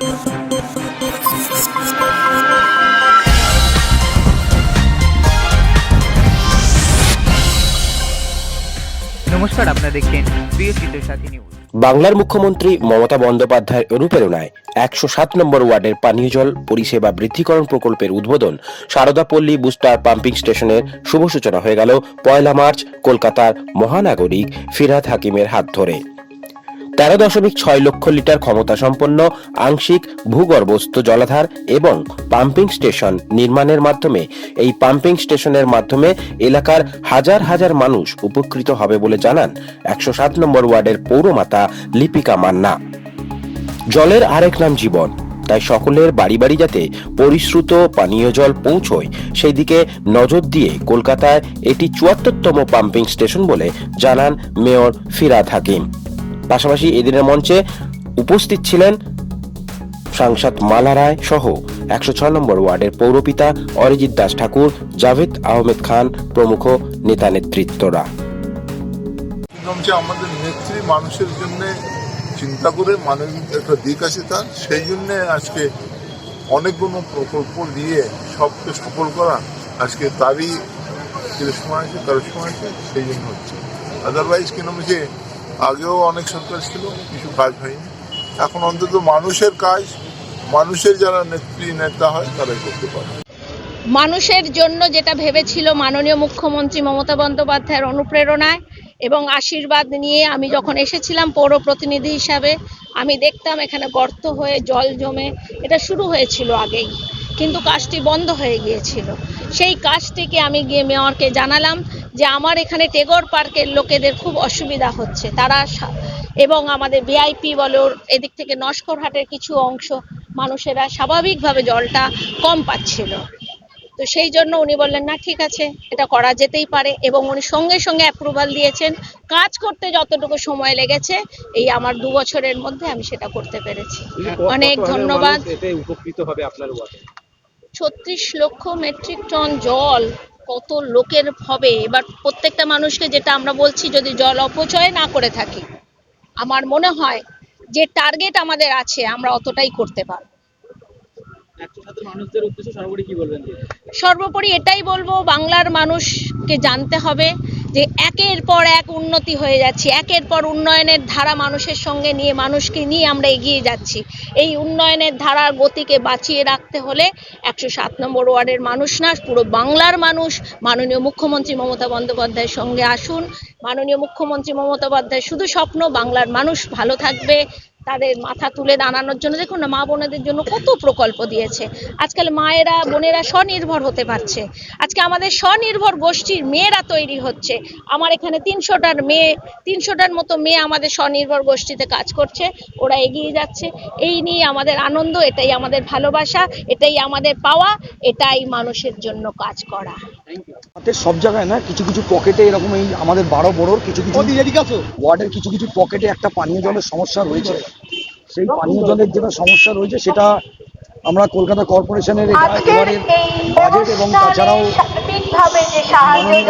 নমস্কার, আপনারা দেখছেন প্রিয় চিত্রসাথী নিউজ বাংলার মুখ্যমন্ত্রী মমতা বন্দ্যোপাধ্যায়ের অনুপ্রেরণায় একশো সাত নম্বর ওয়ার্ডের পানীয় জল পরিষেবা বৃদ্ধিকরণ প্রকল্পের উদ্বোধন সারদাপল্লী বুস্টার পাম্পিং স্টেশনের শুভ সূচনা হয়ে গেল পয়লা মার্চ কলকাতার মহানাগরিক ফিরাদ হাকিমের হাত ধরে। তেরো দশমিক ছয় লক্ষ লিটার ক্ষমতা সম্পন্ন আংশিক ভূগর্ভস্থ জলাধার এবং পাম্পিং স্টেশন নির্মাণের মাধ্যমে, এই পাম্পিং স্টেশনের মাধ্যমে এলাকার হাজার হাজার মানুষ উপকৃত হবে বলে জানান একশো সাত নম্বর ওয়ার্ডের পৌরমাতা লিপিকা মান্না। জলের আরেক নাম জীবন, তাই সকলের বাড়ি বাড়ি যাতে পরিশ্রুত পানীয় জল পৌঁছয় সেই দিকে নজর দিয়ে কলকাতায় এটি চুয়াত্তরতম পাম্পিং স্টেশন বলে জানান মেয়র ফিরাদ হাকিম। পাশাপাশি এদিনের মঞ্চে উপস্থিত ছিলেন সাংসদ মালা রায় সহ একশো ছয় নম্বর ওয়ার্ডের পৌরপিতা অরিজিৎ দাস ঠাকুর, জাভেদ আহমেদ খান প্রমুখ নেতা নেতৃত্বরা। আমাদের নেত্রী মানুষের জন্য চিন্তা করে মানবিক একটা দিক আছে তার, সেই জন্যে আজকে অনেকগুলো প্রকল্প দিয়ে সবকে সফল করা আজকে তারই সময় আছে তার সময় আছে, সেই জন্য হচ্ছে। আদারওয়াইজ কেন হচ্ছে আগেও অনেক সরকার ছিল, কিছু কাজ হয়নি। এখন অন্তত মানুষের কাজ, মানুষের যারা নেত্রী নেতা হয়, তারাই করতে পারে। মানুষের জন্য যেটা ভেবেছিল মাননীয় মুখ্যমন্ত্রী মমতা বন্দ্যোপাধ্যায়ের অনুপ্রেরণায় এবং আশীর্বাদ নিয়ে আমি যখন এসেছিলাম পৌর প্রতিনিধি হিসাবে, আমি দেখতাম এখানে গর্ত হয়ে জল জমে, এটা শুরু হয়েছিল আগেই। কিন্তু কাজটি বন্ধ হয়ে গিয়েছিল। সেই কাজটিকে আমি গিয়ে মেয়রকে জানালাম যে আমার এখানে টেগর পার্কের লোকেদের খুব অসুবিধা হচ্ছে। তারা এবং আমাদের ভিআইপি বলো এদিক থেকে নস্করহাটের কিছু অংশ মানুষেরা স্বাভাবিকভাবে জলটা কম পাচ্ছিল। তো সেই জন্য উনি বললেন না ঠিক আছে এটা করা যেতেই পারে। এবং উনি সঙ্গে সঙ্গে অ্যাপ্রুভাল দিয়েছেন কাজ করতে যতটুকু সময় লেগেছে এই আমার দু বছরের মধ্যে আমি সেটা করতে পেরেছি। অনেক ধন্যবাদ। এতে উপকৃত হবে আপনার ওয়ার্ডে? ছত্রিশ লক্ষ মেট্রিক টন জল কত লোকের হবে? এবার প্রত্যেকটা মানুষকে যেটা আমরা বলছি, যদি জল অপচয় না করে থাকি, আমার মনে হয় যে টার্গেট আমাদের আছে, আমরা অতটাই করতে পারব একশো সাথে মানুষদের উদ্দেশ্যে সর্বোপরি এটাই বলব, বাংলার মানুষকে জানতে হবে যে একের পর এক উন্নতি হয়ে যাচ্ছে, একের পর উন্নয়নের ধারা মানুষের সঙ্গে নিয়ে, মানুষকে নিয়ে আমরা এগিয়ে যাচ্ছি। এই উন্নয়নের ধারার গতিকে বাঁচিয়ে রাখতে হলে একশো সাত নম্বর ওয়ার্ডের মানুষ না, পুরো বাংলার মানুষ মাননীয় মুখ্যমন্ত্রী মমতা বন্দ্যোপাধ্যায়ের সঙ্গে আসুন। মাননীয় মুখ্যমন্ত্রী মমতা বন্দ্যোপাধ্যায় শুধু স্বপ্ন, বাংলার মানুষ ভালো থাকবে। তাদের মাথা তুলে দাঁড়ানোর জন্য। দেখুন না মা বোনেদের জন্য কত প্রকল্প দিয়েছে। আজকাল মায়েরা বোনেরা স্বনির্ভর হতে পারছে। আজকে আমাদের স্বনির্ভর গোষ্ঠীর মেয়েরা তৈরি হচ্ছে। আমার এখানে তিনশোটার মেয়ে তিনশোটার মতো মেয়ে আমাদের স্বনির্ভর গোষ্ঠীতে কাজ করছে। ওরা এগিয়ে যাচ্ছে। এই নিয়ে আমাদের আনন্দ এটাই আমাদের ভালোবাসা এটাই আমাদের পাওয়া এটাই মানুষের জন্য কাজ করা। হাতের সব জায়গায় না কিছু কিছু পকেটে এরকম এই আমাদের বারো বড়োর কিছু কিছু ওয়ার্ডের কিছু কিছু পকেটে একটা পানীয় জলের সমস্যা রয়েছে। সেই পানীয় জলের যেটা সমস্যা রয়েছে সেটা আমরা কলকাতা কর্পোরেশনের বাজেট এবং তাছাড়াও মাননীয়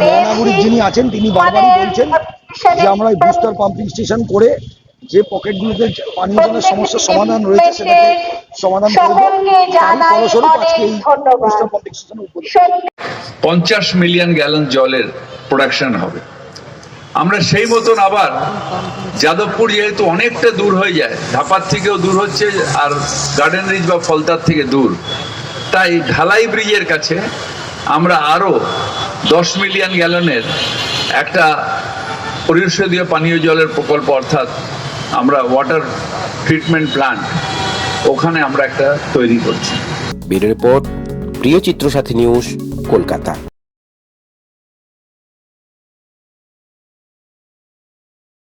মহানাগরিক যিনি আছেন তিনি বারবারই বলছেন যে আমরা এই বুস্টার পাম্পিং স্টেশন করে যে পকেটগুলোতে পানীয় জলের সমস্যার সমাধান রয়েছে সেটাকে সমাধান করব। ফলস্বরূপ আজকে এই বুস্টার পাম্পিং স্টেশন পঞ্চাশ মিলিয়ন গ্যালন জলের প্রোডাকশন হবে। আমরা সেই মতন আবার যাদবপুর যেহেতু অনেকটা দূর হয়ে যায় ধাপার থেকেও দূর হচ্ছে আর গার্ডেন রিজ বা ফলতার থেকে দূর। তাই ঢালাই ব্রিজের কাছে আমরা আরও দশ মিলিয়ন গ্যালনের একটা পরিষদীয় পানীয় জলের প্রকল্প অর্থাৎ আমরা ওয়াটার ট্রিটমেন্ট প্ল্যান্ট ওখানে আমরা একটা তৈরি করছি। ব্যুরো রিপোর্ট, প্রিয় চিত্রসাথী নিউজ, কলকাতা।